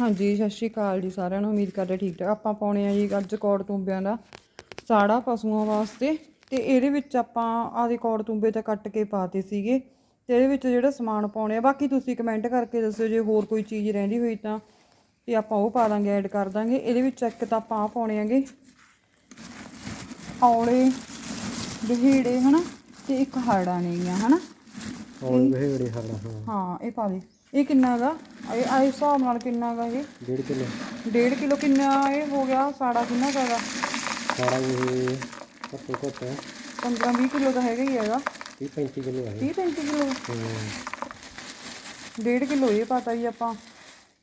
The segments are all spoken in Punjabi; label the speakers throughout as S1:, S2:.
S1: ਹਾਂਜੀ ਸਤਿ ਸ਼੍ਰੀ ਅਕਾਲ ਜੀ ਸਾਰਿਆਂ ਨੂੰ ਉਮੀਦ ਕਰਦੇ ਠੀਕ ਠਾਕ। ਆਪਾਂ ਪਾਉਣੇ ਆ ਜੀ ਅੱਜ ਕੌੜ ਤੁੰਬਿਆਂ ਦਾ ਸਾੜਾ ਪਸ਼ੂਆਂ ਵਾਸਤੇ ਤੇ ਇਹਦੇ ਵਿੱਚ ਆਪਾਂ ਆਦੇ ਕੌੜ ਤੁੰਬੇ ਤਾਂ ਕੱਟ ਕੇ ਪਾਤੇ ਸੀਗੇ ਤੇ ਇਹਦੇ ਵਿੱਚ ਜਿਹੜਾ ਸਮਾਨ ਪਾਉਣੇ ਆ ਬਾਕੀ ਤੁਸੀਂ ਕਮੈਂਟ ਕਰਕੇ ਦੱਸਿਓ ਜੇ ਹੋਰ ਕੋਈ ਚੀਜ਼ ਰਹਿੰਦੀ ਹੋਈ ਤਾਂ ਤੇ ਆਪਾਂ ਉਹ ਪਾ ਦਾਂਗੇ ਐਡ ਕਰ ਦਾਂਗੇ। ਇਹਦੇ ਵਿੱਚ ਇੱਕ ਤਾਂ ਆਪਾਂ ਪਾਉਣੇ ਆਗੇ ਔਲੇ ਬਹੀੜੇ ਹਨਾ? ਤੇ ਇੱਕ ਹਾੜਾ ਨੇਗੀਆਂ ਹਨਾ?
S2: ਔਰ ਬਹਿੜੇ ਹਰਦਾ ਹਾਂ।
S1: ਇਹ ਪਾ ਦੇ। ਇਹ ਕਿੰਨਾ ਹੈਗਾ ਇਹ ਆਏ ਹਿਸਾਬ ਨਾਲ ਕਿੰਨਾ ਹੈਗਾ ਇਹ?
S2: 1.5 ਕਿਲੋ।
S1: ਡੇਢ ਕਿਲੋ ਕਿੰਨਾ ਇਹ ਹੋ ਗਿਆ? ਸਾੜਾ ਕਿੰਨਾ ਹੈਗਾ
S2: ਸਾਰਾ ਇਹ ਘੱਟੋ ਘੱਟ
S1: 15 20 ਕਿਲੋ ਦਾ ਹੈਗਾ ਹੀ ਹੈਗਾ।
S2: 30 35 ਕਿਲੋ ਹੈ
S1: 30 35 ਕਿਲੋ?
S2: ਹੂੰ।
S1: ਡੇਢ ਕਿਲੋ ਇਹ ਪਤਾ ਹੀ ਆਪਾਂ।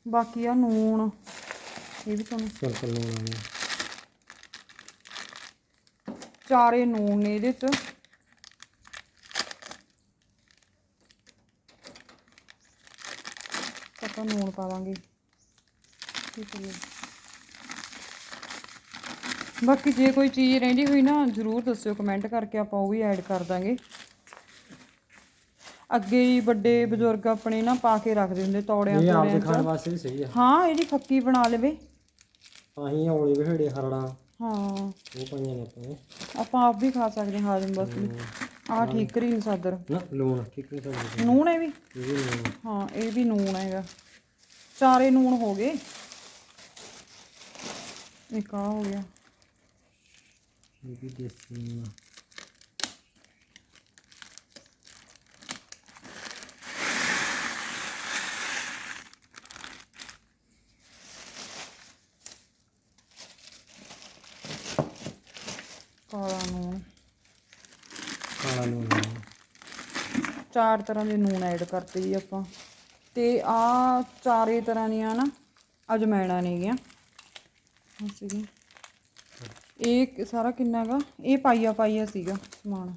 S1: ਬਾਕੀ ਆ ਨੂਣ। ਇਹ ਵੀ ਤੁਹਾਨੂੰ
S2: ਸਿੰਪਲ ਨੂੰ ਲਾਉਣਾ
S1: ਚਾਰੇ ਨੂਣ ਨੇ ਇਹਦੇ ਚ। ਆਪਾਂ ਨੂਣ ਪਾਵਾਂਗੇ ਠੀਕ ਹੈ ਬਾਕੀ ਜੇ ਕੋਈ ਚੀਜ਼ ਰਹਿੰਦੀ ਹੋਈ ਨਾ ਜਰੂਰ ਦੱਸਿਓ ਕਮੈਂਟ ਕਰਕੇ ਆਪਾਂ ਉਹ ਵੀ ਐਡ ਕਰ ਦਾਂਗੇ। ਅੱਗੇ ਹੀ ਵੱਡੇ ਬਜ਼ੁਰਗ ਆਪਣੇ ਨਾ ਪਾ ਕੇ ਰੱਖਦੇ ਹੁੰਦੇ ਤੌੜਿਆਂ
S2: ਇਹ ਆਪ
S1: ਤੋੜਿਆਂ
S2: ਖਾਣ ਵਾਸਤੇ ਵੀ ਸਹੀ ਆ।
S1: ਹਾਂ ਇਹਦੀ ਫੱਕੀ ਬਣਾ ਲਵੇ।
S2: ਆਹੀਂ ਔਲੇ ਬਹਿੜੇ ਹਰੜਾ।
S1: ਹਾਂ।
S2: ਉਹ ਪਾਈਆਂ ਨੇ ਆਪਾਂ ਨੇ।
S1: ਆਪਾਂ ਆਪ ਵੀ ਖਾ ਸਕਦੇ ਹਾਂ ਹਾਜ਼ਮ ਵਾਸਤੇ ਆਹ ਠੀਕ ਕਰੀਨ ਸਾਦਰ।
S2: ਨਾ ਲੂਣ ਠੀਕ ਨਹੀਂ ਸਮਝਦੇ
S1: ਨੂਣ ਵੀ?
S2: ਇਹ ਵੀ ਲੂਣ।
S1: ਹਾਂ ਇਹ ਵੀ ਨੂਣ ਹੈਗਾ। ਚਾਰੇ ਨੂਣ ਹੋ ਗਏ। ਇੱਕ ਆ ਹੋ ਗਿਆ।
S2: ਇਹ ਵੀ ਦੇਸੀ ਲੂਣ
S1: ਕਾਲਾ ਨੂਣ।
S2: ਕਾਲਾ ਲੂਣ
S1: ਚਾਰ ਤਰ੍ਹਾਂ ਦੇ ਨੂਣ ਐਡ ਕਰਤੇ ਜੀ ਆਪਾਂ। ਤੇ ਆ ਚਾਰੇ ਤਰ੍ਹਾਂ ਦੀਆਂ ਨਾ ਅਜਮੈਣਾ ਨੇਗੀਆਂ। ਸੀਗੀ। ਇਹ ਸਾਰਾ ਕਿੰਨਾ ਹੈਗਾ ਇਹ ਪਾਈਆ ਪਾਈਆ ਸੀਗਾ ਸਮਾਨ।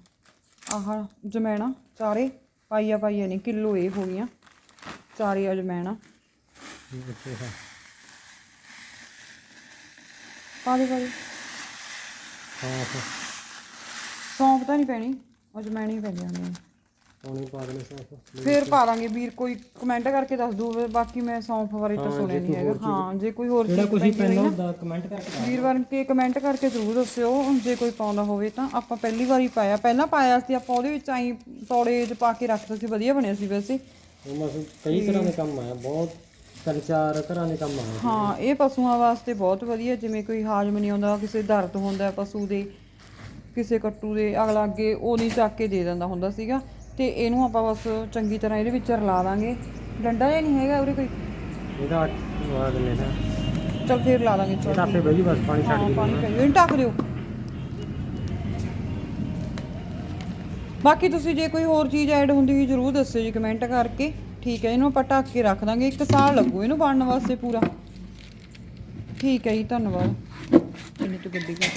S1: ਆਹ ਜਮੈਣਾ ਚਾਰੇ ਪਾਈਆ ਪਾਈਆ ਨਹੀਂ ਕਿਲੋ ਇਹ ਹੋ ਗਈਆਂ। ਚਾਰੇ ਅਜਮੈਣਾ। ਪਾ ਦੇ ਪਾ ਦੇ। ਸੌਂਫ। ਤਾਂ ਨਹੀਂ ਪੈਣੀ ਅਜਮੈਣੀ ਹੀ ਪੈਂਦੀਆਂ ਹੁੰਦੀਆਂ
S2: ਪਾਣੀ ਪਾ ਦੇਣੇ ਸੌਂਫ
S1: ਫੇਰ ਪਾ ਦਾਂਗੇ ਵੀਰ ਕੋਈ ਕਮੈਂਟ ਕਰਕੇ ਦੱਸ ਦੂ ਬਾਕੀ ਮੈਂ ਸੌਂਫ ਬਾਰੇ ਤਾਂ ਸੁਣਿਆ ਨਹੀਂ ਹੈਗਾ। ਹਾਂ ਜੇ ਕੋਈ ਹੋਰ
S2: ਜਿਹੜਾ
S1: ਚੀਜ਼
S2: ਕੁਝ ਪੈਂਦਾ ਹੁੰਦਾ ਕਮੈਂਟ ਕਰਕੇ ਦੱਸ
S1: ਵੀਰ ਵਾਰ ਕੇ ਕਮੈਂਟ ਕਰਕੇ ਜ਼ਰੂਰ ਦੱਸਿਓ ਜੇ ਕੋਈ ਪਾਉਂਦਾ ਹੋਵੇ ਤਾਂ। ਆਪਾਂ ਪਹਿਲੀ ਵਾਰੀ ਪਾਇਆ ਪਹਿਲਾਂ ਪਾਇਆ ਸੀ ਆਪਾਂ ਉਹਦੇ ਵਿੱਚ ਆਈ ਤੌੜੇ 'ਚ ਪਾ ਕੇ ਰੱਖਦੇ ਸੀ ਵਧੀਆ ਬਣਿਆ ਸੀ ਵੈਸੇ।
S2: ਉਹ ਬਸ ਕਈ ਤਰ੍ਹਾਂ ਦੇ ਕੰਮ ਆਇਆ ਬਹੁਤ ਤਿੰਨ ਚਾਰ ਤਰ੍ਹਾਂ ਦੇ ਕੰਮ ਆਏ।
S1: ਹਾਂ ਇਹ ਪਸ਼ੂਆਂ ਵਾਸਤੇ ਬਹੁਤ ਵਧੀਆ ਜਿਵੇਂ ਕੋਈ ਹਾਜ਼ਮ ਨਹੀਂ ਆਉਂਦਾ ਕਿਸੇ ਦਰਦ ਹੁੰਦਾ ਪਸ਼ੂ ਦੇ ਕਿਸੇ ਕੱਟੂ ਦੇ ਅਗਲਾ ਅੱਗੇ ਉਹ ਨਹੀਂ ਚੱਕ ਕੇ ਦੇ ਦਿੰਦਾ ਹੁੰਦਾ ਸੀਗਾ। ਤੇ ਇਹਨੂੰ ਆਪਾਂ ਬਸ ਚੰਗੀ ਤਰ੍ਹਾਂ ਇਹਦੇ ਵਿੱਚ ਰਲਾ ਦਾਂਗੇ। ਡੰਡਾ ਜਿਹਾ ਨਹੀਂ ਹੈਗਾ ਉਰੇ ਕੋਈ।
S2: ਇਹਦਾ ਦਿੰਦੇ ਨਾ।
S1: ਚਲ ਫੇਰ ਲਾ ਦਾਂਗੇ ਚਲ
S2: ਆਪੇ ਬਈ ਬਸ ਪਾਣੀ ਛੱਡ
S1: ਹਾਂ
S2: ਕੇ
S1: ਪਾਣੀ ਪੈ। ਇਹਨੂੰ ਢੱਕ ਦਿਓ। ਬਾਕੀ ਤੁਸੀਂ ਜੇ ਕੋਈ ਹੋਰ ਚੀਜ਼ ਐਡ ਹੁੰਦੀ ਹੋਈ ਜਰੂਰ ਦੱਸਿਓ ਜੀ ਕਮੈਂਟ ਕਰਕੇ। ਠੀਕ ਹੈ ਇਹਨੂੰ ਆਪਾਂ ਢੱਕ ਕੇ ਰੱਖ ਦਾਂਗੇ। ਇੱਕ ਸਾਲ ਲੱਗੂ ਇਹਨੂੰ ਬਣਨ ਵਾਸਤੇ ਪੂਰਾ। ਠੀਕ ਹੈ ਜੀ ਧੰਨਵਾਦ। ਇਹਨੇ ਤੂੰ ਗੱਡੀ ਕਰ